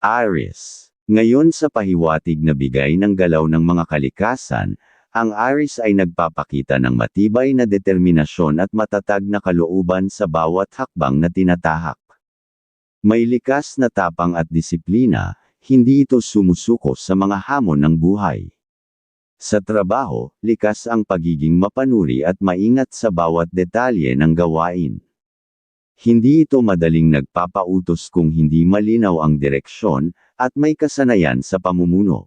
Aries. Ngayon sa pahiwatig na bigay ng galaw ng mga kalikasan, ang Aries ay nagpapakita ng matibay na determinasyon at matatag na kalooban sa bawat hakbang na tinatahak. May likas na tapang at disiplina, hindi ito sumusuko sa mga hamon ng buhay. Sa trabaho, likas ang pagiging mapanuri at maingat sa bawat detalye ng gawain. Hindi ito madaling nagpapautos kung hindi malinaw ang direksyon, at may kasanayan sa pamumuno.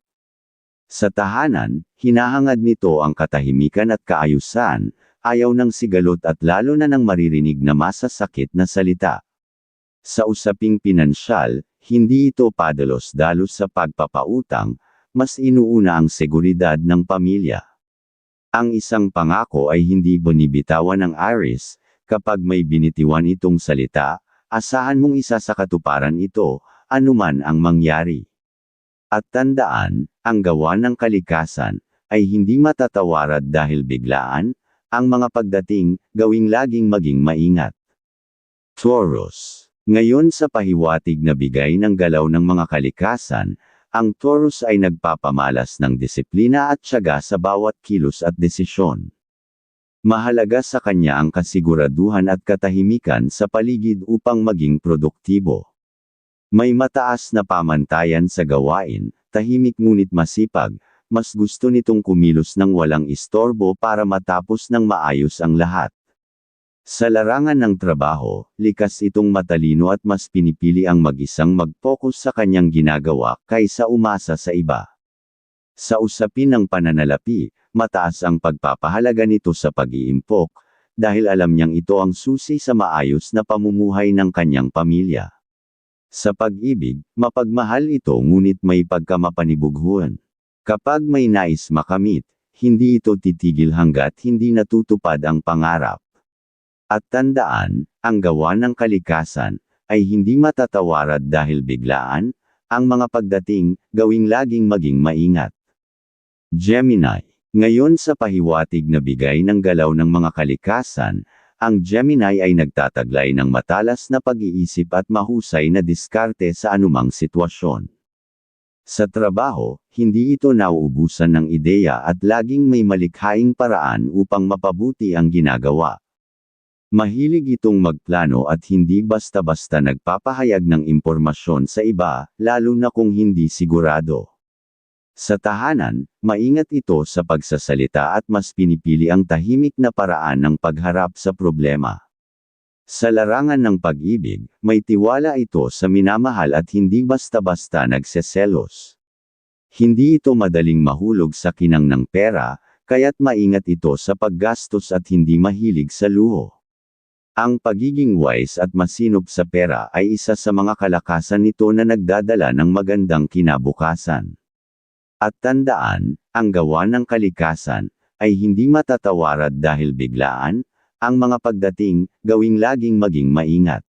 Sa tahanan, hinahangad nito ang katahimikan at kaayusan, ayaw ng sigalot at lalo na ng maririnig na masasakit na salita. Sa usaping pinansyal, hindi ito padalos-dalos sa pagpapautang, mas inuuna ang seguridad ng pamilya. Ang isang pangako ay hindi binibitawan ng Aries, kapag may binitiwan itong salita, asahan mong isa sa katuparan ito, anuman ang mangyari. At tandaan, ang gawa ng kalikasan, ay hindi matatawarad dahil biglaan, ang mga pagdating, gawing laging maging maingat. Taurus. Ngayon sa pahiwatig na bigay ng galaw ng mga kalikasan, ang Taurus ay nagpapamalas ng disiplina at tiyaga sa bawat kilos at desisyon. Mahalaga sa kanya ang kasiguraduhan at katahimikan sa paligid upang maging produktibo. May mataas na pamantayan sa gawain, tahimik ngunit masipag, mas gusto nitong kumilos ng walang istorbo para matapos ng maayos ang lahat. Sa larangan ng trabaho, likas itong matalino at mas pinipili ang mag-isang mag-focus sa kanyang ginagawa kaysa umasa sa iba. Sa usapin ng pananalapi, mataas ang pagpapahalaga nito sa pag-iimpok, dahil alam niyang ito ang susi sa maayos na pamumuhay ng kanyang pamilya. Sa pag-ibig, mapagmahal ito ngunit may pagkamapanibughuan. Kapag may nais makamit, hindi ito titigil hanggat hindi natutupad ang pangarap. At tandaan, ang gawa ng kalikasan, ay hindi matatawarad dahil biglaan, ang mga pagdating, gawing laging maging maingat. Gemini ngayon sa pahiwatig na bigay ng galaw ng mga kalikasan, ang Gemini ay nagtataglay ng matalas na pag-iisip at mahusay na diskarte sa anumang sitwasyon. Sa trabaho, hindi ito nauubusan ng ideya at laging may malikhaing paraan upang mapabuti ang ginagawa. Mahilig itong magplano at hindi basta-basta nagpapahayag ng impormasyon sa iba, lalo na kung hindi sigurado. Sa tahanan, maingat ito sa pagsasalita at mas pinipili ang tahimik na paraan ng pagharap sa problema. Sa larangan ng pag-ibig, may tiwala ito sa minamahal at hindi basta-basta nagseselos. Hindi ito madaling mahulog sa kinang ng pera, kaya't maingat ito sa paggastos at hindi mahilig sa luho. Ang pagiging wise at masinop sa pera ay isa sa mga kalakasan nito na nagdadala ng magandang kinabukasan. At tandaan, ang gawa ng kalikasan, ay hindi matatawarad dahil biglaan, ang mga pagdating, gawing laging maging maingat.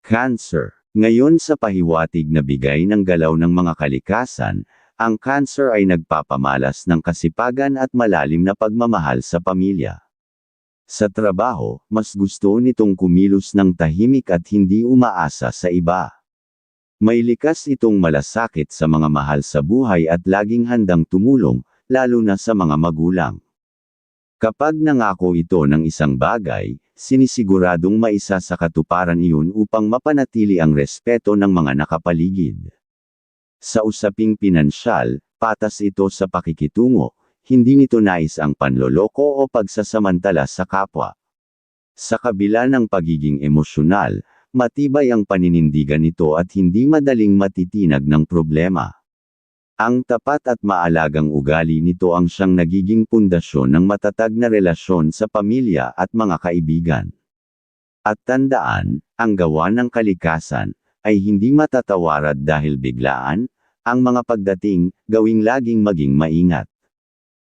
Cancer. Ngayon sa pahiwatig na bigay ng galaw ng mga kalikasan, ang cancer ay nagpapamalas ng kasipagan at malalim na pagmamahal sa pamilya. Sa trabaho, mas gusto nitong kumilos ng tahimik at hindi umaasa sa iba. May likas itong malasakit sa mga mahal sa buhay at laging handang tumulong, lalo na sa mga magulang. Kapag nangako ito ng isang bagay, sinisiguradong maisa sa katuparan iyon upang mapanatili ang respeto ng mga nakapaligid. Sa usaping pinansyal, patas ito sa pakikitungo, hindi nito nais ang panloloko o pagsasamantala sa kapwa. Sa kabila ng pagiging emosyonal, matibay ang paninindigan nito at hindi madaling matitinag ng problema. Ang tapat at maalagang ugali nito ang siyang nagiging pundasyon ng matatag na relasyon sa pamilya at mga kaibigan. At tandaan, ang gawa ng kalikasan, ay hindi matatawarad dahil biglaan, ang mga pagdating, gawing laging maging maingat.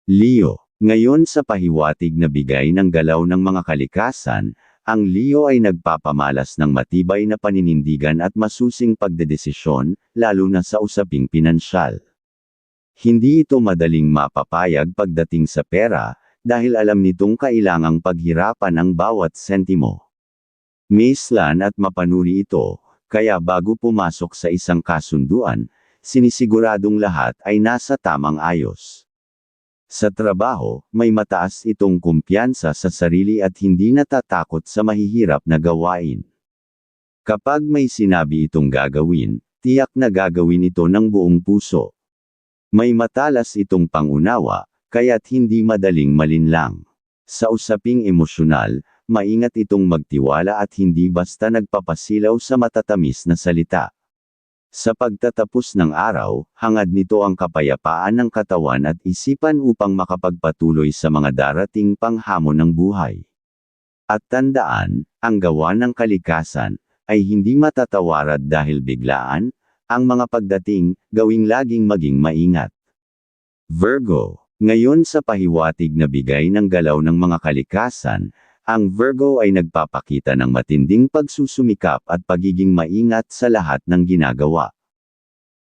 Leo, ngayon sa pahiwatig na bigay ng galaw ng mga kalikasan, ang Leo ay nagpapamalas ng matibay na paninindigan at masusing pagdedesisyon, lalo na sa usaping pinansyal. Hindi ito madaling mapapayag pagdating sa pera, dahil alam nitong kailangang paghirapan ang bawat sentimo. Maislan at mapanuri ito, kaya bago pumasok sa isang kasunduan, sinisiguradong lahat ay nasa tamang ayos. Sa trabaho, may mataas itong kumpiyansa sa sarili at hindi natatakot sa mahihirap na gawain. Kapag may sinabi itong gagawin, tiyak na gagawin ito ng buong puso. May matalas itong pangunawa, kaya't hindi madaling malinlang. Sa usaping emosyonal, maingat itong magtiwala at hindi basta nagpapasilaw sa matatamis na salita. Sa pagtatapos ng araw, hangad nito ang kapayapaan ng katawan at isipan upang makapagpatuloy sa mga darating panghamon ng buhay. At tandaan, ang gawa ng kalikasan, ay hindi matatawarad dahil biglaan, ang mga pagdating, gawing laging maging maingat. Virgo, ngayon sa pahiwatig na bigay ng galaw ng mga kalikasan, ang Virgo ay nagpapakita ng matinding pagsusumikap at pagiging maingat sa lahat ng ginagawa.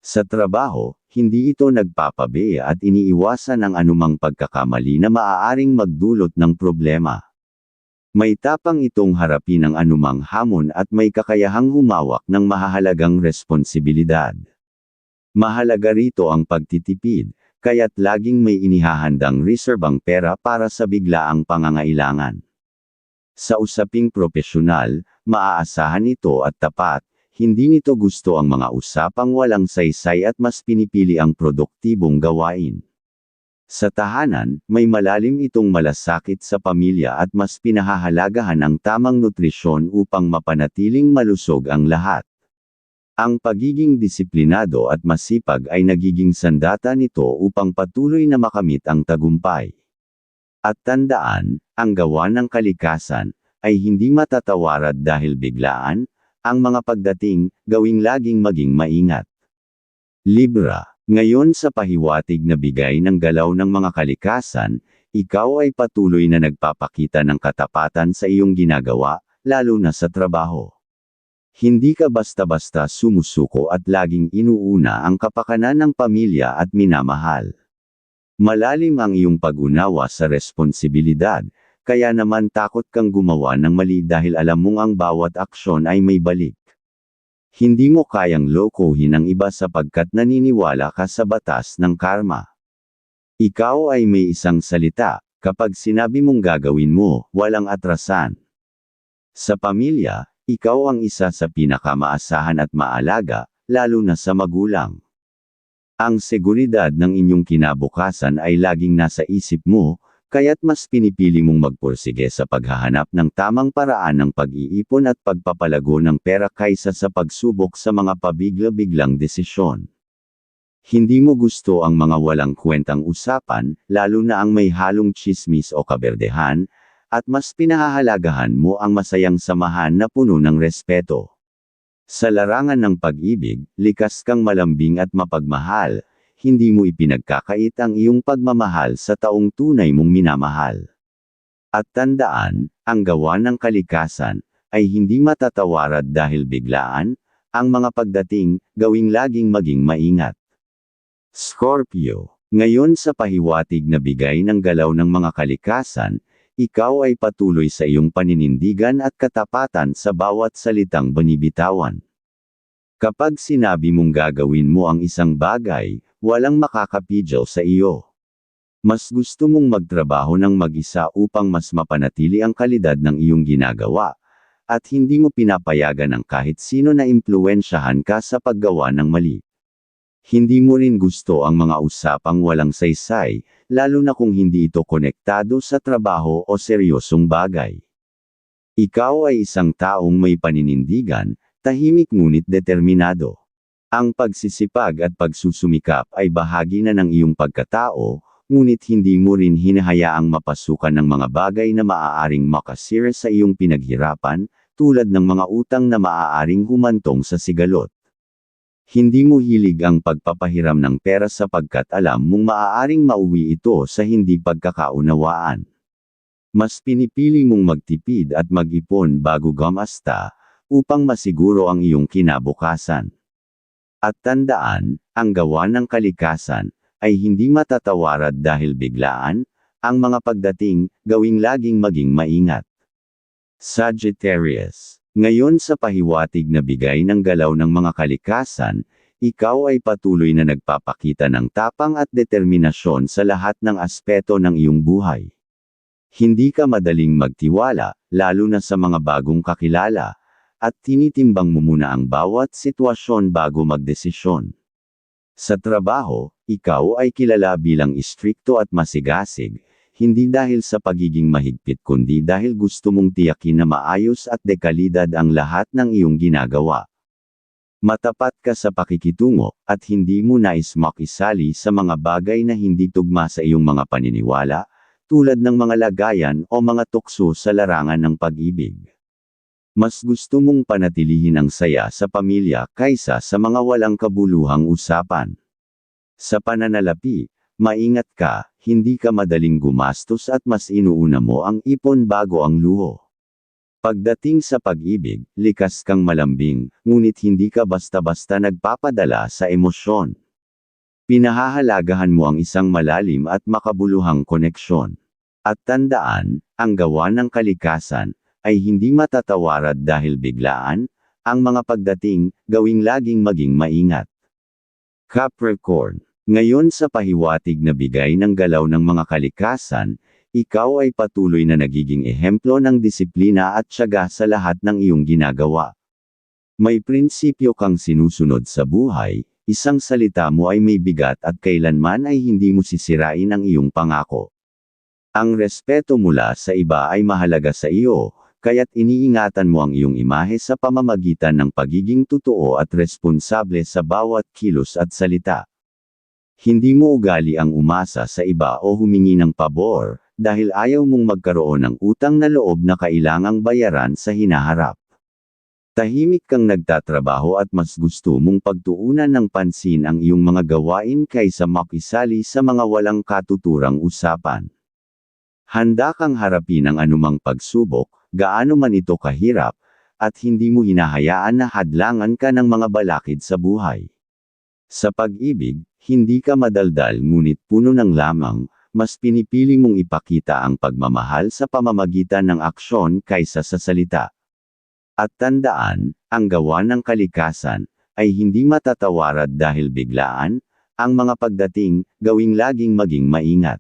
Sa trabaho, hindi ito nagpapabe at iniiwasan ang anumang pagkakamali na maaaring magdulot ng problema. May tapang itong harapin ang anumang hamon at may kakayahang humawak ng mahahalagang responsibilidad. Mahalaga rito ang pagtitipid, kaya't laging may inihahandang reserbang pera para sa biglaang pangangailangan. Sa usaping propesyonal, maaasahan ito at tapat, hindi nito gusto ang mga usapang walang saysay at mas pinipili ang produktibong gawain. Sa tahanan, may malalim itong malasakit sa pamilya at mas pinahahalagahan ang tamang nutrisyon upang mapanatiling malusog ang lahat. Ang pagiging disiplinado at masipag ay nagiging sandata nito upang patuloy na makamit ang tagumpay. At tandaan, ang gawa ng kalikasan, ay hindi matatawarad dahil biglaan, ang mga pagdating, gawing laging maging maingat. Libra, ngayon sa pahiwatig na bigay ng galaw ng mga kalikasan, ikaw ay patuloy na nagpapakita ng katapatan sa iyong ginagawa, lalo na sa trabaho. Hindi ka basta-basta sumusuko at laging inuuna ang kapakanan ng pamilya at minamahal. Malalim ang iyong pag-unawa sa responsibilidad, kaya naman takot kang gumawa ng mali dahil alam mong ang bawat aksyon ay may balik. Hindi mo kayang lokohin ang iba sapagkat naniniwala ka sa batas ng karma. Ikaw ay may isang salita, kapag sinabi mong gagawin mo, walang atrasan. Sa pamilya, ikaw ang isa sa pinakamaasahan at maalaga, lalo na sa magulang. Ang seguridad ng inyong kinabukasan ay laging nasa isip mo, kaya't mas pinipili mong magpursige sa paghahanap ng tamang paraan ng pag-iipon at pagpapalago ng pera kaysa sa pagsubok sa mga pabigla-biglang desisyon. Hindi mo gusto ang mga walang kwentang usapan, lalo na ang may halong chismis o kaberdehan, at mas pinahahalagahan mo ang masayang samahan na puno ng respeto. Sa larangan ng pag-ibig, likas kang malambing at mapagmahal, hindi mo ipinagkakait ang iyong pagmamahal sa taong tunay mong minamahal. At tandaan, ang gawa ng kalikasan, ay hindi matatawarad dahil biglaan, ang mga pagdating, gawing laging maging maingat. Scorpio, ngayon sa pahiwatig na bigay ng galaw ng mga kalikasan, ikaw ay patuloy sa iyong paninindigan at katapatan sa bawat salitang banibitawan. Kapag sinabi mong gagawin mo ang isang bagay, walang makakapidyaw sa iyo. Mas gusto mong magtrabaho ng mag-isa upang mas mapanatili ang kalidad ng iyong ginagawa, at hindi mo pinapayagan ng kahit sino na impluensyahan ka sa paggawa ng mali. Hindi mo rin gusto ang mga usapang walang saysay, lalo na kung hindi ito konektado sa trabaho o seryosong bagay. Ikaw ay isang taong may paninindigan, tahimik ngunit determinado. Ang pagsisipag at pagsusumikap ay bahagi na ng iyong pagkatao, ngunit hindi mo rin hinahayaang mapasukan ng mga bagay na maaaring makasira sa iyong pinaghirapan, tulad ng mga utang na maaaring humantong sa sigalot. Hindi mo hilig ang pagpapahiram ng pera sapagkat alam mong maaaring mauwi ito sa hindi pagkakaunawaan. Mas pinipili mong magtipid at mag-ipon bago gamasta, upang masiguro ang iyong kinabukasan. At tandaan, ang gawa ng kalikasan, ay hindi matatawarad dahil biglaan, ang mga pagdating, gawing laging maging maingat. Sagittarius Ngayon sa pahiwatig na bigay ng galaw ng mga kalikasan, ikaw ay patuloy na nagpapakita ng tapang at determinasyon sa lahat ng aspeto ng iyong buhay. Hindi ka madaling magtiwala, lalo na sa mga bagong kakilala, at tinitimbang mo muna ang bawat sitwasyon bago magdesisyon. Sa trabaho, ikaw ay kilala bilang istrikto at masigasig, hindi dahil sa pagiging mahigpit kundi dahil gusto mong tiyakin na maayos at dekalidad ang lahat ng iyong ginagawa. Matapat ka sa pakikitungo, at hindi mo nais makisali sa mga bagay na hindi tugma sa iyong mga paniniwala, tulad ng mga lagayan o mga tukso sa larangan ng pag-ibig. Mas gusto mong panatilihin ang saya sa pamilya kaysa sa mga walang kabuluhang usapan. Sa pananalapi, maingat ka, hindi ka madaling gumastos at mas inuuna mo ang ipon bago ang luho. Pagdating sa pag-ibig, likas kang malambing, ngunit hindi ka basta-basta nagpapadala sa emosyon. Pinahahalagahan mo ang isang malalim at makabuluhang koneksyon. At tandaan, ang gawa ng kalikasan, ay hindi matatawarad dahil biglaan, ang mga pagdating, gawing laging maging maingat. Capricorn ngayon sa pahiwatig na bigay ng galaw ng mga kalikasan, ikaw ay patuloy na nagiging ehemplo ng disiplina at tiyaga sa lahat ng iyong ginagawa. May prinsipyo kang sinusunod sa buhay, isang salita mo ay may bigat at kailanman ay hindi mo sisirain ang iyong pangako. Ang respeto mula sa iba ay mahalaga sa iyo, kaya't iniingatan mo ang iyong imahe sa pamamagitan ng pagiging totoo at responsable sa bawat kilos at salita. Hindi mo ugali ang umasa sa iba o humingi ng pabor, dahil ayaw mong magkaroon ng utang na loob na kailangang bayaran sa hinaharap. Tahimik kang nagtatrabaho at mas gusto mong pagtuunan ng pansin ang iyong mga gawain kaysa makisali sa mga walang katuturang usapan. Handa kang harapin ang anumang pagsubok, gaano man ito kahirap, at hindi mo hinahayaan na hadlangan ka ng mga balakid sa buhay. Sa pag-ibig, hindi ka madaldal ngunit puno ng lamang, mas pinipili mong ipakita ang pagmamahal sa pamamagitan ng aksyon kaysa sa salita. At tandaan, ang gawa ng kalikasan, ay hindi matatawarad dahil biglaan, ang mga pagdating, gawing laging maging maingat.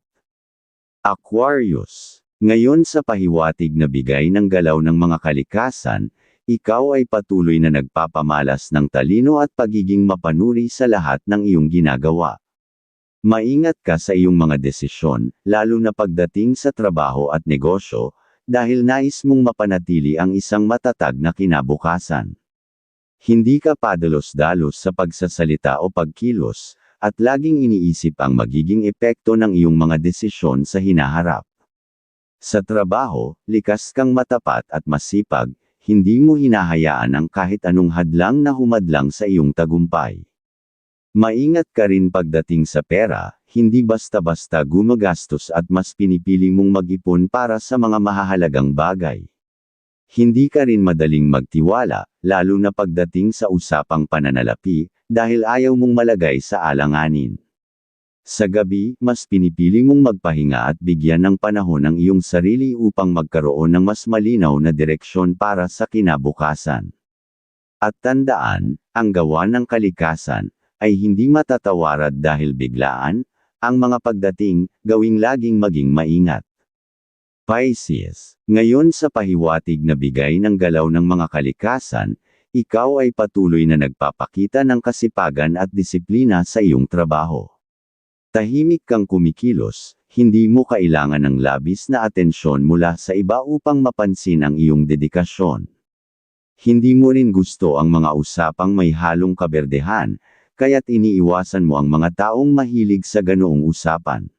Aquarius Ngayon sa pahiwatig na bigay ng galaw ng mga kalikasan, ikaw ay patuloy na nagpapamalas ng talino at pagiging mapanuri sa lahat ng iyong ginagawa. Maingat ka sa iyong mga desisyon, lalo na pagdating sa trabaho at negosyo, dahil nais mong mapanatili ang isang matatag na kinabukasan. Hindi ka padalos-dalos sa pagsasalita o pagkilos, at laging iniisip ang magiging epekto ng iyong mga desisyon sa hinaharap. Sa trabaho, likas kang matapat at masipag, hindi mo hinahayaan ang kahit anong hadlang na humadlang sa iyong tagumpay. Maingat ka rin pagdating sa pera, hindi basta-basta gumagastos at mas pinipili mong mag-ipon para sa mga mahahalagang bagay. Hindi ka rin madaling magtiwala, lalo na pagdating sa usapang pananalapi, dahil ayaw mong malagay sa alanganin. Sa gabi, mas pinipili mong magpahinga at bigyan ng panahon ang iyong sarili upang magkaroon ng mas malinaw na direksyon para sa kinabukasan. At tandaan, ang gawa ng kalikasan, ay hindi matatawarad dahil biglaan, ang mga pagdating, gawing laging maging maingat. Pisces, ngayon sa pahiwatig na bigay ng galaw ng mga kalikasan, ikaw ay patuloy na nagpapakita ng kasipagan at disiplina sa iyong trabaho. Tahimik kang kumikilos, hindi mo kailangan ng labis na atensyon mula sa iba upang mapansin ang iyong dedikasyon. Hindi mo rin gusto ang mga usapang may halong kaberdehan, kaya't iniiwasan mo ang mga taong mahilig sa ganoong usapan.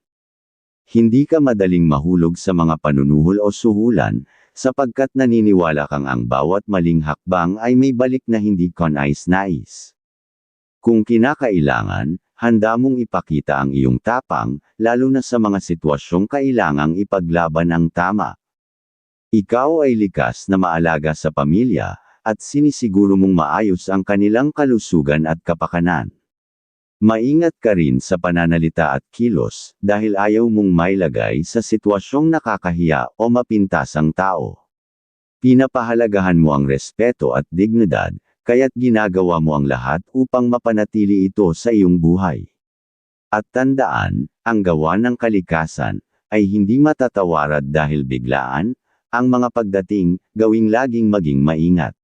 Hindi ka madaling mahulog sa mga panunuhol o suhulan, sapagkat naniniwala kang ang bawat maling hakbang ay may balik na hindi konais-nais. Kung kinakailangan, handa mong ipakita ang iyong tapang, lalo na sa mga sitwasyong kailangang ipaglaban ang tama. Ikaw ay likas na maalaga sa pamilya, at sinisiguro mong maayos ang kanilang kalusugan at kapakanan. Maingat ka rin sa pananalita at kilos, dahil ayaw mong mailagay sa sitwasyong nakakahiya o mapintas ang tao. Pinapahalagahan mo ang respeto at dignidad, kaya't ginagawa mo ang lahat upang mapanatili ito sa iyong buhay. At tandaan, ang gawa ng kalikasan, ay hindi matatawarad dahil biglaan, ang mga pagdating, gawing laging maging maingat.